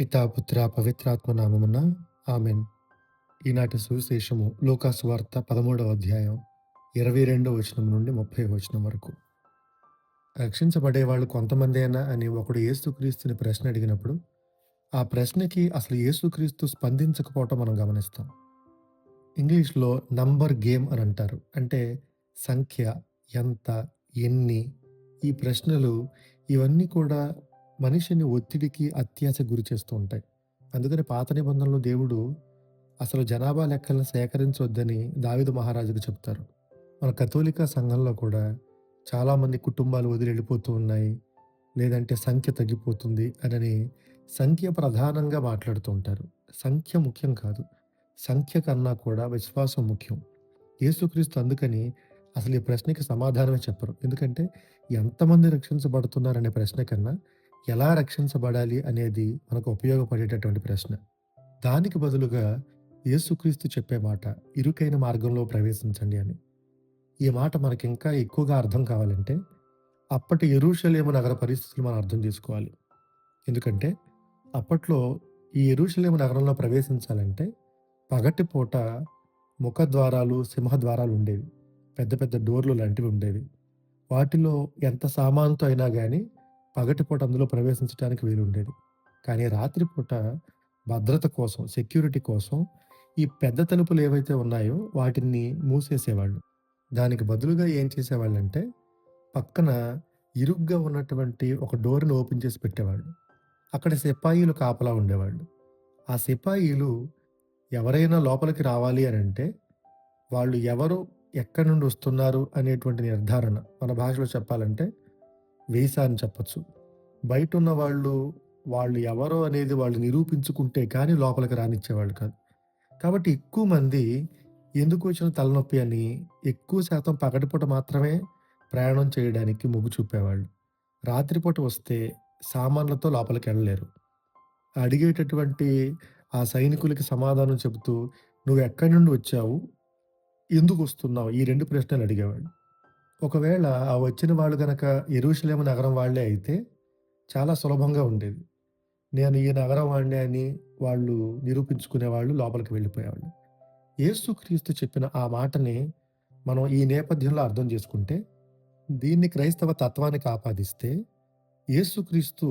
పితాపుత్ర పుత్ర పవిత్రాత్మ నామమున ఆమెన్. ఈనాటి సువిశేషము లోకాసు వార్త పదమూడవ అధ్యాయం ఇరవై రెండవ వచనం నుండి ముప్పై వచనం వరకు. రక్షించబడే వాళ్ళు కొంతమందేనా అని ఒకడు ఏసుక్రీస్తుని ప్రశ్న అడిగినప్పుడు ఆ ప్రశ్నకి అసలు ఏసుక్రీస్తు స్పందించకపోవటం మనం గమనిస్తాం. ఇంగ్లీష్లో నంబర్ గేమ్ అని అంటారు. అంటే సంఖ్య ఎంత ఎన్ని ఈ ప్రశ్నలు ఇవన్నీ కూడా మనిషిని ఒత్తిడికి అత్యాశ గురి చేస్తూ ఉంటాయి. అందుకని పాత నిబంధనలో దేవుడు అసలు జనాభా లెక్కలను సేకరించవద్దని దావిదు మహారాజుకు చెప్తారు. మన కథోలిక సంఘంలో కూడా చాలామంది కుటుంబాలు వదిలి వెళ్ళిపోతూ ఉన్నాయి. లేదంటే సంఖ్య తగ్గిపోతుంది అని సంఖ్య ప్రధానంగా మాట్లాడుతూ ఉంటారు. సంఖ్య ముఖ్యం కాదు. సంఖ్య కన్నా కూడా విశ్వాసం ముఖ్యం. యేసుక్రీస్తు అందుకని అసలు ఈ ప్రశ్నకి సమాధానమే చెప్పరు. ఎందుకంటే ఎంతమంది రక్షించబడుతున్నారనే ప్రశ్న కన్నా ఎలా రక్షించబడాలి అనేది మనకు ఉపయోగపడేటటువంటి ప్రశ్న. దానికి బదులుగా యేసుక్రీస్తు చెప్పే మాట ఇరుకైన మార్గంలో ప్రవేశించండి అని. ఈ మాట మనకి ఇంకా ఎక్కువగా అర్థం కావాలంటే అప్పటి ఎరుషలేము నగర పరిస్థితులు మనం అర్థం చేసుకోవాలి. ఎందుకంటే అప్పట్లో ఈ ఎరుషలేము నగరంలో ప్రవేశించాలంటే పగటిపూట ముఖద్వారాలు సింహద్వారాలు ఉండేవి. పెద్ద పెద్ద డోర్లు లాంటివి ఉండేవి. వాటిలో ఎంత సామాన్తో అయినా కానీ పగటిపూట అందులో ప్రవేశించడానికి వీలుండేది. కానీ రాత్రిపూట భద్రత కోసం సెక్యూరిటీ కోసం ఈ పెద్ద తలుపులు ఏవైతే ఉన్నాయో వాటిని మూసేసేవాళ్ళు. దానికి బదులుగా ఏం చేసేవాళ్ళంటే పక్కన ఇరుగ్గా ఉన్నటువంటి ఒక డోర్ని ఓపెన్ చేసి పెట్టేవాళ్ళు. అక్కడ సిపాయిలు కాపలా ఉండేవాళ్ళు. ఆ సిపాయిలు ఎవరైనా లోపలికి రావాలి అని అంటే వాళ్ళు ఎవరు ఎక్కడి నుండి వస్తున్నారు అనేటువంటి నిర్ధారణ మన భాషలో చెప్పాలంటే వేసా అని చెప్పచ్చు. బయట ఉన్న వాళ్ళు వాళ్ళు ఎవరో అనేది వాళ్ళు నిరూపించుకుంటే కానీ లోపలికి రానిచ్చేవాళ్ళు కాదు. కాబట్టి ఎక్కువ మంది ఎందుకు వచ్చిన తలనొప్పి అని ఎక్కువ శాతం పగటిపూట మాత్రమే ప్రయాణం చేయడానికి మొగ్గు చూపేవాళ్ళు. రాత్రిపూట వస్తే సామాన్లతో లోపలికి వెళ్ళలేరు. అడిగేటటువంటి ఆ సైనికులకి సమాధానం చెబుతూ నువ్వు ఎక్కడి నుండి వచ్చావు? ఎందుకు వస్తున్నావు? ఈ రెండు ప్రశ్నలు అడిగేవాడు ఒకవేళ ఆ వచ్చిన వాళ్ళు గనక ఎరుషలేము నగరం వాళ్ళే అయితే చాలా సులభంగా ఉండేది. నేను ఈ నగరం వాడిని అని వాళ్ళు నిరూపించుకునేవాళ్ళు లోపలికి వెళ్ళిపోయేవాళ్ళు. యేసుక్రీస్తు చెప్పిన ఆ మాటని మనం ఈ నేపథ్యంలో అర్థం చేసుకుంటే దీన్ని క్రైస్తవ తత్వానికి ఆపాదిస్తే యేసుక్రీస్తు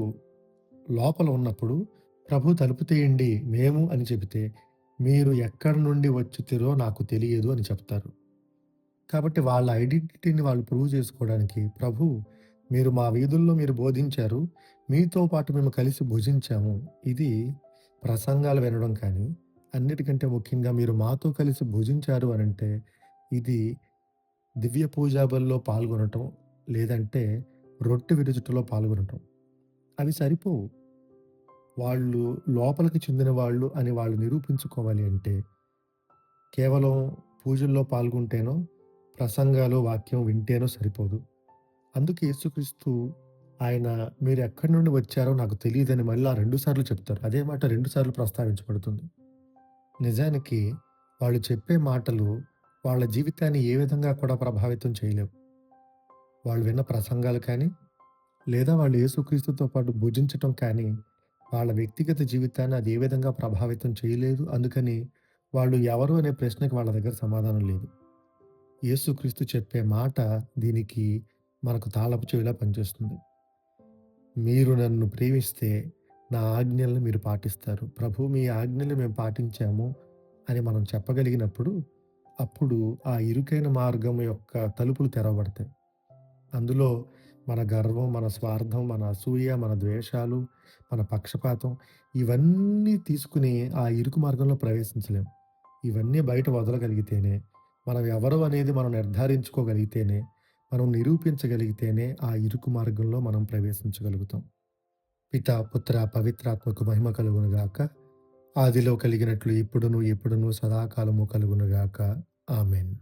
లోపల ఉన్నప్పుడు ప్రభు తలుపు తీయండి మేము అని చెబితే మీరు ఎక్కడి నుండి వచ్చుతిరో నాకు తెలియదు అని చెప్తారు. కాబట్టి వాళ్ళ ఐడెంటిటీని వాళ్ళు ప్రూవ్ చేసుకోవడానికి ప్రభు మీరు మా వీధుల్లో మీరు బోధించారు. మీతో పాటు మేము కలిసి భుజించాము. ఇది ప్రసంగాలు వినడం కానీ అన్నిటికంటే ముఖ్యంగా మీరు మాతో కలిసి భుజించారు అని అంటే ఇది దివ్య పూజాబల్లో పాల్గొనటం లేదంటే రొట్టె విరుచుటలో పాల్గొనటం. అవి సరిపోవు. వాళ్ళు లోపలికి చెందిన వాళ్ళు అని వాళ్ళు నిరూపించుకోవాలి అంటే కేవలం పూజల్లో పాల్గొంటేనో ప్రసంగాలు వాక్యం వింటేనో సరిపోదు. అందుకే యేసుక్రీస్తు ఆయన మీరు ఎక్కడి నుండి వచ్చారో నాకు తెలియదని మళ్ళీ రెండు సార్లు చెప్తారు. అదే మాట రెండు సార్లు ప్రస్తావించబడుతుంది. నిజానికి వాళ్ళు చెప్పే మాటలు వాళ్ళ జీవితాన్ని ఏ విధంగా కూడా ప్రభావితం చేయలేవు. వాళ్ళు విన్న ప్రసంగాలు కానీ లేదా వాళ్ళు యేసుక్రీస్తుతో పాటు భుజించటం కానీ వాళ్ళ వ్యక్తిగత జీవితాన్ని అది ఏ విధంగా ప్రభావితం చేయలేదు. అందుకని వాళ్ళు ఎవరు అనే ప్రశ్నకి వాళ్ళ దగ్గర సమాధానం లేదు. యేసుక్రీస్తు చెప్పే మాట దీనికి మనకు తాళపు చెవిలా పనిచేస్తుంది. మీరు నన్ను ప్రేమిస్తే నా ఆజ్ఞలను మీరు పాటిస్తారు. ప్రభు మీ ఆజ్ఞలు మేము పాటించాము అని మనం చెప్పగలిగినప్పుడు అప్పుడు ఆ ఇరుకైన మార్గం యొక్క తలుపులు తెరవబడతాయి. అందులో మన గర్వం మన స్వార్థం మన అసూయ మన ద్వేషాలు మన పక్షపాతం ఇవన్నీ తీసుకుని ఆ ఇరుకు మార్గంలో ప్రవేశించలేము. ఇవన్నీ బయట వదలగలిగితేనే మనం ఎవరు అనేది మనం నిర్ధారించుకోగలిగితేనే మనం నిరూపించగలిగితేనే ఆ ఇరుకు మార్గంలో మనం ప్రవేశించగలుగుతాం. పిత పుత్ర పవిత్రాత్మకు మహిమ కలుగునుగాక ఆదిలో కలిగినట్లు ఇప్పుడును ఎప్పుడును సదాకాలము కలుగునుగాక ఆమెన్.